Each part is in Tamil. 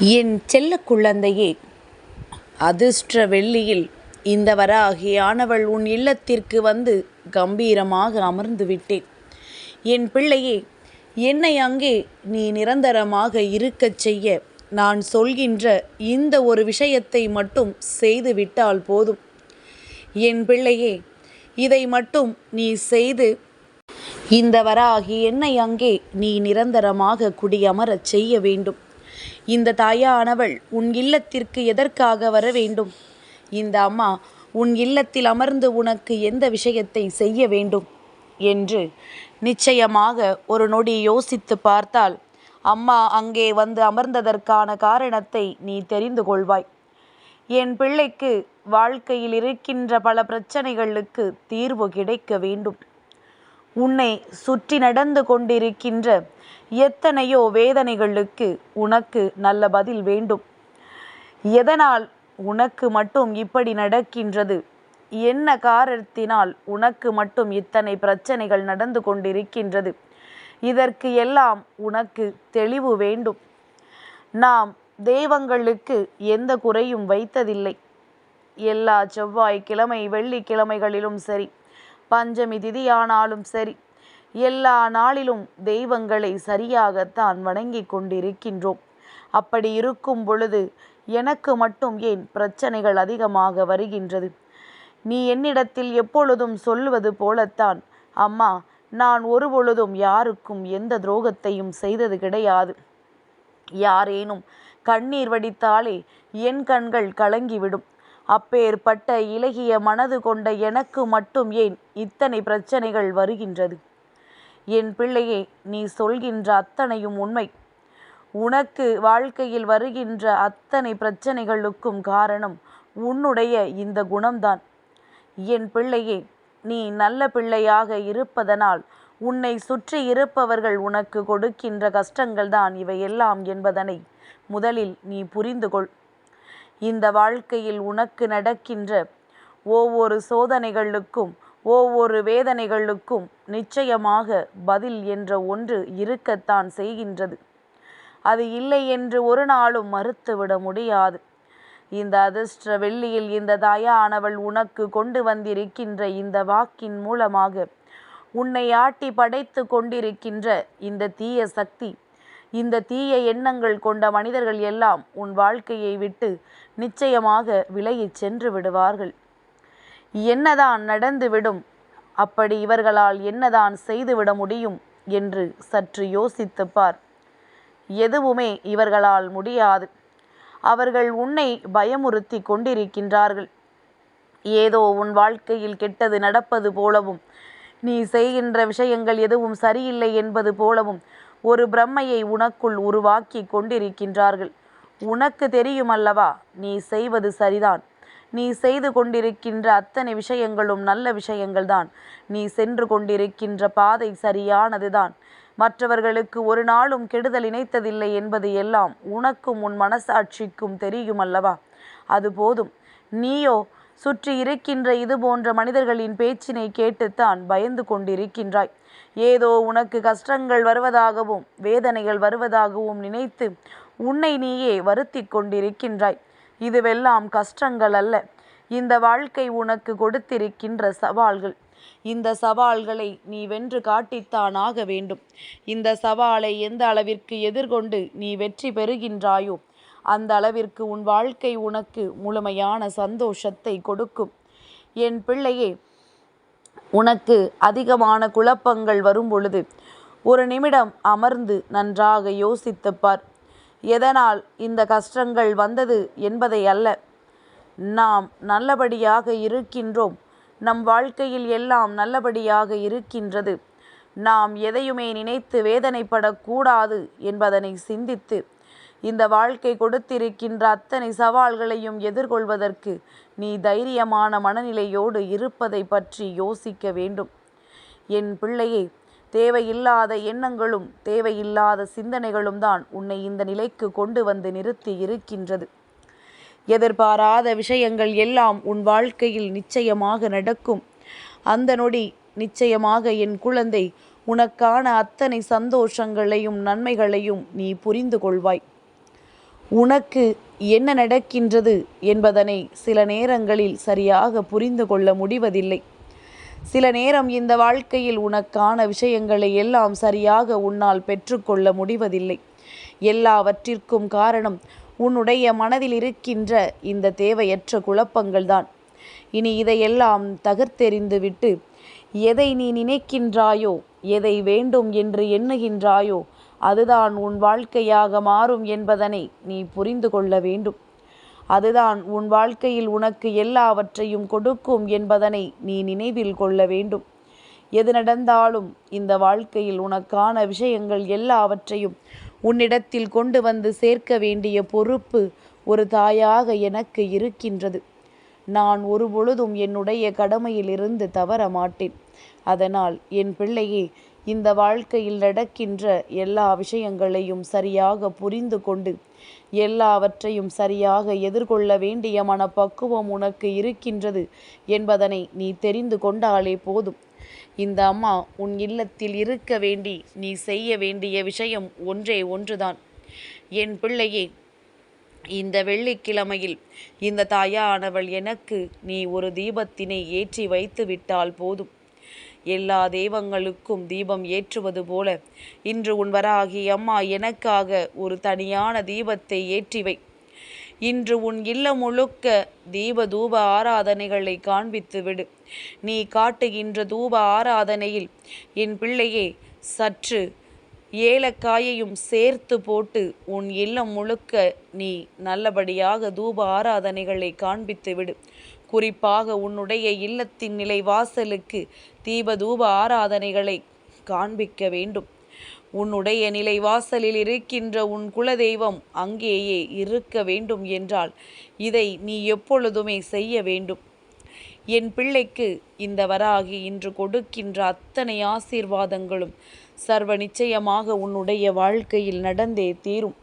என் செல்ல குழந்தையே அதிர்ஷ்ட வெள்ளியில் இந்த வராகியானவள் உன் இல்லத்திற்கு வந்து கம்பீரமாக அமர்ந்து விட்டேன். என் பிள்ளையே என்னை அங்கே நீ நிரந்தரமாக இருக்கச் செய்ய நான் சொல்கின்ற இந்த ஒரு விஷயத்தை மட்டும் செய்துவிட்டால் போதும். என் பிள்ளையே இதை மட்டும் நீ செய்து இந்த வராகி என்னை அங்கே நீ நிரந்தரமாக குடியமரச் செய்ய வேண்டும். இந்த தாயானவள் உன் இல்லத்திற்கு எதற்காக வர வேண்டும்? இந்த அம்மா உன் இல்லத்தில் அமர்ந்து உனக்கு எந்த விஷயத்தை செய்ய வேண்டும்? என்று நிச்சயமாக ஒரு நொடி யோசித்து பார்த்தால் அம்மா அங்கே வந்து அமர்ந்ததற்கான காரணத்தை நீ தெரிந்து கொள்வாய். என் பிள்ளைக்கு வாழ்க்கையில் இருக்கின்ற பல பிரச்சனைகளுக்கு தீர்வு கிடைக்க வேண்டும். உன்னை சுற்றி நடந்து கொண்டிருக்கின்ற எத்தனையோ வேதனைகளுக்கு உனக்கு நல்ல பதில் வேண்டும். எதனால் உனக்கு மட்டும் இப்படி நடக்கின்றது? என்ன காரணத்தினால் உனக்கு மட்டும் இத்தனை பிரச்சனைகள் நடந்து கொண்டிருக்கின்றது? இதற்கு எல்லாம் உனக்கு தெளிவு வேண்டும். நாம் தெய்வங்களுக்கு எந்த குறையும் வைத்ததில்லை. எல்லா செவ்வாய் கிழமை வெள்ளிக்கிழமைகளிலும் சரி பஞ்சமி திதியானாலும் சரி எல்லா நாளிலும் தெய்வங்களை சரியாகத்தான் வணங்கி கொண்டிருக்கின்றோம். அப்படி இருக்கும் பொழுது எனக்கு மட்டும் ஏன் பிரச்சனைகள் அதிகமாக வருகின்றது? நீ என்னிடத்தில் எப்பொழுதும் சொல்லுவது போலத்தான். அம்மா நான் ஒரு பொழுதும் யாருக்கும் எந்த துரோகத்தையும் செய்தது கிடையாது. யாரேனும் கண்ணீர் வடித்தாலே என் கண்கள் கலங்கிவிடும். அப்பேற்பட்ட இலகிய மனது கொண்ட எனக்கு மட்டும் ஏன் இத்தனை பிரச்சனைகள் வருகின்றது? என் பிள்ளையே நீ சொல்கின்ற அத்தனையும் உண்மை. உனக்கு வாழ்க்கையில் வருகின்ற அத்தனை பிரச்சனைகளுக்கும் காரணம் உன்னுடைய இந்த குணம்தான். என் பிள்ளையே நீ நல்ல பிள்ளையாக இருப்பதனால் உன்னை சுற்றி இருப்பவர்கள் உனக்கு கொடுக்கின்ற கஷ்டங்கள் தான் இவையெல்லாம் என்பதனை முதலில் நீ புரிந்து கொள். இந்த வாழ்க்கையில் உனக்கு நடக்கின்ற ஒவ்வொரு சோதனைகளுக்கும் ஒவ்வொரு வேதனைகளுக்கும் நிச்சயமாக பதில் என்ற ஒன்று இருக்கத்தான் செய்கின்றது. அது இல்லை என்று ஒரு நாளும் மறுத்துவிட முடியாது. இந்த அதிர்ஷ்ட வெள்ளியில் இந்த தாயானவள் உனக்கு கொண்டு வந்திருக்கின்ற இந்த வாக்கின் மூலமாக உன்னை ஆட்டி படைத்து கொண்டிருக்கின்ற இந்த தீய சக்தி இந்த தீய எண்ணங்கள் கொண்ட மனிதர்கள் எல்லாம் உன் வாழ்க்கையை விட்டு நிச்சயமாக விலகிச் சென்று விடுவார்கள். என்னதான் நடந்துவிடும்? அப்படி இவர்களால் என்னதான் செய்துவிட முடியும்? என்று சற்று யோசித்து பார். எதுவுமே இவர்களால் முடியாது. அவர்கள் உன்னை பயமுறுத்தி கொண்டிருக்கின்றார்கள். ஏதோ உன் வாழ்க்கையில் கெட்டது நடப்பது போலவும் நீ செய்கின்ற விஷயங்கள் எதுவும் சரியில்லை என்பது போலவும் ஒரு பிரம்மையை உனக்குள் உருவாக்கி கொண்டிருக்கின்றார்கள். உனக்கு தெரியுமல்லவா நீ செய்வது சரிதான். நீ செய்து கொண்டிருக்கின்ற அத்தனை விஷயங்களும் நல்ல விஷயங்கள்தான். நீ சென்று கொண்டிருக்கின்ற பாதை சரியானதுதான். மற்றவர்களுக்கு ஒரு நாளும் கெடுதல் இணைத்ததில்லை என்பது எல்லாம் உனக்கும் உன் மனசாட்சிக்கும் தெரியும் அல்லவா அது போதும். நீயோ சுற்றி இருக்கின்ற இது போன்ற மனிதர்களின் பேச்சினை கேட்டுத்தான் பயந்து கொண்டிருக்கின்றாய். ஏதோ உனக்கு கஷ்டங்கள் வருவதாகவும் வேதனைகள் வருவதாகவும் நினைத்து உன்னை நீயே வருத்தி கொண்டிருக்கின்றாய். இதுவெல்லாம் கஷ்டங்கள் அல்ல. இந்த வாழ்க்கை உனக்கு கொடுத்திருக்கின்ற சவால்கள். இந்த சவால்களை நீ வென்று காட்டித்தான் ஆக வேண்டும். இந்த சவாலை எந்த அளவிற்கு எதிர்கொண்டு நீ வெற்றி பெறுகின்றாயோ அந்த அளவிற்கு உன் வாழ்க்கை உனக்கு முழுமையான சந்தோஷத்தை கொடுக்கும். என் பிள்ளையே உனக்கு அதிகமான குழப்பங்கள் வரும் பொழுது ஒரு நிமிடம் அமர்ந்து நன்றாக யோசித்துப்பார் எதனால் இந்த கஷ்டங்கள் வந்தது என்பதை அல்ல. நாம் நல்லபடியாக இருக்கின்றோம். நம் வாழ்க்கையில் எல்லாம் நல்லபடியாக இருக்கின்றது. நாம் எதையுமே நினைத்து வேதனைப்படக்கூடாது என்பதனை சிந்தித்து இந்த வாழ்க்கை கொடுத்திருக்கின்ற அத்தனை சவால்களையும் எதிர்கொள்வதற்கு நீ தைரியமான மனநிலையோடு இருப்பதை பற்றி யோசிக்க வேண்டும். என் பிள்ளையே தேவையில்லாத எண்ணங்களும் தேவையில்லாத சிந்தனைகளும் தான் உன்னை இந்த நிலைக்கு கொண்டு வந்து நிறுத்தி இருக்கின்றது. எதிர்பாராத விஷயங்கள் எல்லாம் உன் வாழ்க்கையில் நிச்சயமாக நடக்கும். அந்த நொடி நிச்சயமாக என் குழந்தை உனக்கான அத்தனை சந்தோஷங்களையும் நன்மைகளையும் நீ புரிந்து கொள்வாய். உனக்கு என்ன நடக்கின்றது என்பதனை சில நேரங்களில் சரியாக புரிந்து கொள்ள முடிவதில்லை. சில நேரம் இந்த வாழ்க்கையில் உனக்கான விஷயங்களை எல்லாம் சரியாக உன்னால் பெற்றுக்கொள்ள முடிவதில்லை. எல்லாவற்றிற்கும் காரணம் உன்னுடைய மனதில் இருக்கின்ற இந்த தேவையற்ற குழப்பங்கள்தான். இனி இதையெல்லாம் தகர்த்தெறிந்துவிட்டு எதை நீ நினைக்கின்றாயோ எதை வேண்டும் என்று எண்ணுகின்றாயோ அதுதான் உன் வாழ்க்கையாக மாறும் என்பதனை நீ புரிந்து கொள்ள வேண்டும். அதுதான் உன் வாழ்க்கையில் உனக்கு எல்லாவற்றையும் கொடுக்கும் என்பதனை நீ நினைவில் கொள்ள வேண்டும். எது நடந்தாலும் இந்த வாழ்க்கையில் உனக்கான விஷயங்கள் எல்லாவற்றையும் உன்னிடத்தில் கொண்டு வந்து சேர்க்க வேண்டிய பொறுப்பு ஒரு தாயாக எனக்கு இருக்கின்றது. நான் ஒரு பொழுதும் என்னுடைய கடமையிலிருந்து தவற மாட்டேன். அதனால் என் பிள்ளையே இந்த வாழ்க்கையில் நடக்கின்ற எல்லா விஷயங்களையும் சரியாக புரிந்து கொண்டு எல்லாவற்றையும் சரியாக எதிர்கொள்ள வேண்டிய மனப்பக்குவம் உனக்கு இருக்கின்றது என்பதனை நீ தெரிந்து கொண்டாலே போதும். இந்த அம்மா உன் இல்லத்தில் இருக்க வேண்டி நீ செய்ய வேண்டிய விஷயம் ஒன்றே ஒன்றுதான். என் பிள்ளையே இந்த வெள்ளிக்கிழமையில் இந்த தாயானவள் எனக்கு நீ ஒரு தீபத்தினை ஏற்றி வைத்து விட்டால் போதும். எல்லா தெய்வங்களுக்கும் தீபம் ஏற்றுவது போல. இன்று உன் வராகி அம்மா எனக்காக ஒரு தனியான தீபத்தை ஏற்றிவை. இன்று உன் இல்லம் முழுக்க தீப தூப ஆராதனைகளை காண்பித்து விடு. நீ காட்டுகின்ற தூப ஆராதனையில் என் பிள்ளையே சற்று ஏலக்காயையும் சேர்த்து போட்டு உன் இல்லம் முழுக்க நீ நல்லபடியாக தூப ஆராதனைகளை காண்பித்து விடு. குறிப்பாக உன்னுடைய இல்லத்தின் நிலை வாசலுக்கு தீபதூப ஆராதனைகளை காண்பிக்க வேண்டும். உன்னுடைய நிலை வாசலில் இருக்கின்ற உன் குலதெய்வம் அங்கேயே இருக்க வேண்டும் என்றால் இதை நீ எப்பொழுதுமே செய்ய வேண்டும். என் பிள்ளைக்கு இந்த வராகி இன்று கொடுக்கின்ற அத்தனை ஆசீர்வாதங்களும் சர்வ நிச்சயமாக உன்னுடைய வாழ்க்கையில் நடந்தே தீரும்.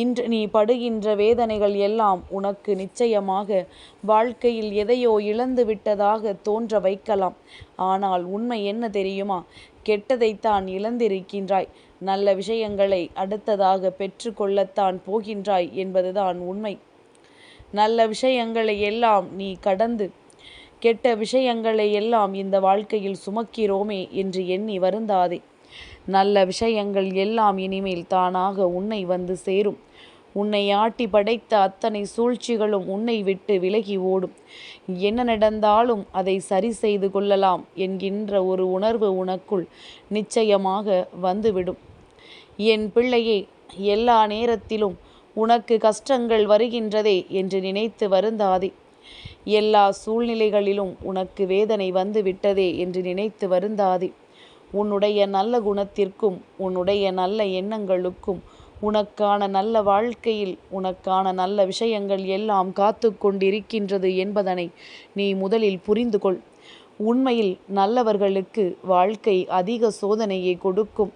இன்று நீ படுகின்ற வேதனைகள் எல்லாம் உனக்கு நிச்சயமாக வாழ்க்கையில் எதையோ இழந்து விட்டதாக தோன்ற வைக்கலாம். ஆனால் உண்மை என்ன தெரியுமா? கெட்டதைத்தான் இழந்திருக்கின்றாய். நல்ல விஷயங்களை அடுத்ததாக பெற்றுக்கொள்ளத்தான் போகின்றாய் என்பதுதான் உண்மை. நல்ல விஷயங்களை எல்லாம் நீ கடந்து கெட்ட விஷயங்களை எல்லாம் இந்த வாழ்க்கையில் சுமக்கிறோமே என்று எண்ணி வருந்தாதே. நல்ல விஷயங்கள் எல்லாம் இனிமேல் தானாக உன்னை வந்து சேரும். உன்னை ஆட்டி படைத்த அத்தனை சூழ்ச்சிகளும் உன்னை விட்டு விலகி ஓடும். என்ன நடந்தாலும் அதை சரி செய்து கொள்ளலாம் என்கின்ற ஒரு உணர்வு உனக்குள் நிச்சயமாக வந்துவிடும். என் பிள்ளையே எல்லா நேரத்திலும் உனக்கு கஷ்டங்கள் வருகின்றதே என்று நினைத்து வருந்தாதே. எல்லா சூழ்நிலைகளிலும் உனக்கு வேதனை வந்து விட்டதே என்று நினைத்து வருந்தாதே. உன்னுடைய நல்ல குணத்திற்கும் உன்னுடைய நல்ல எண்ணங்களுக்கும் உனக்கான நல்ல வாழ்க்கையில் உனக்கான நல்ல விஷயங்கள் எல்லாம் காத்து கொண்டிருக்கின்றது என்பதனை நீ முதலில் புரிந்து கொள். உண்மையில் நல்லவர்களுக்கு வாழ்க்கை அதிக சோதனையை கொடுக்கும்.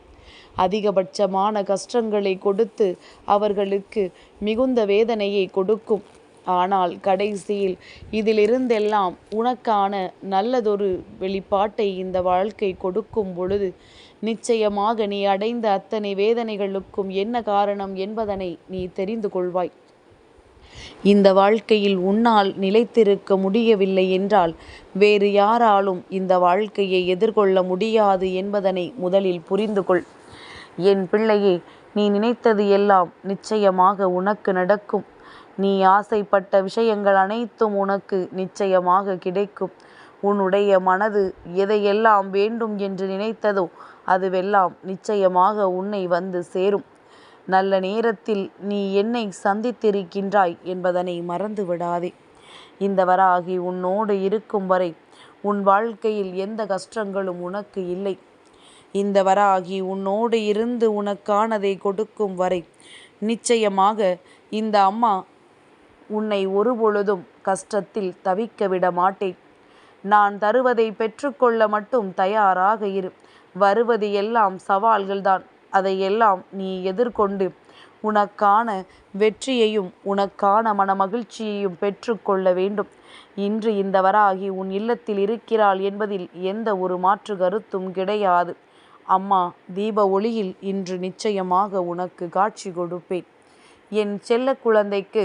அதிகபட்சமான கஷ்டங்களை கொடுத்து அவர்களுக்கு மிகுந்த வேதனையை கொடுக்கும். ஆனால் கடைசியில் இதிலிருந்தெல்லாம் உனக்கான நல்லதொரு வெளிப்பாட்டை இந்த வாழ்க்கை கொடுக்கும் பொழுது நிச்சயமாக நீ அடைந்த அத்தனை வேதனைகளுக்கும் என்ன காரணம் என்பதனை நீ தெரிந்து கொள்வாய். இந்த வாழ்க்கையில் உன்னால் நிலைத்திருக்க முடியவில்லை என்றால் வேறு யாராலும் இந்த வாழ்க்கையை எதிர்கொள்ள முடியாது என்பதனை முதலில் புரிந்து கொள். என் பிள்ளையே நீ நினைத்தது எல்லாம் நிச்சயமாக உனக்கு நடக்கும். நீ ஆசைப்பட்ட விஷயங்கள் அனைத்தும் உனக்கு நிச்சயமாக கிடைக்கும். உன்னுடைய மனது எதையெல்லாம் வேண்டும் என்று நினைத்ததோ அதுவெல்லாம் நிச்சயமாக உன்னை வந்து சேரும். நல்ல நேரத்தில் நீ என்னை சந்தித்திருக்கின்றாய் என்பதனை மறந்து விடாதே இந்த வராகி உன்னோடு இருக்கும் வரை உன் வாழ்க்கையில் எந்த கஷ்டங்களும் உனக்கு இல்லை. இந்த வராகி உன்னோடு இருந்து உனக்கானதை கொடுக்கும் வரை நிச்சயமாக இந்த அம்மா உன்னை ஒருபொழுதும் கஷ்டத்தில் தவிக்க விட மாட்டேன் நான் தருவதை பெற்றுக்கொள்ள மட்டும் தயாராக இரு. வருவது எல்லாம் சவால்கள்தான். அதையெல்லாம் நீ எதிர்கொண்டு உனக்கான வெற்றியையும் உனக்கான மன மகிழ்ச்சியையும் பெற்றுக்கொள்ள வேண்டும். இன்று இந்த வராகி உன் இல்லத்தில் இருக்கிறாள் என்பதில் எந்த ஒரு மாற்று கருத்தும் கிடையாது. அம்மா தீப ஒளியில் இன்று நிச்சயமாக உனக்கு காட்சி கொடுப்பேன். என் செல்ல குழந்தைக்கு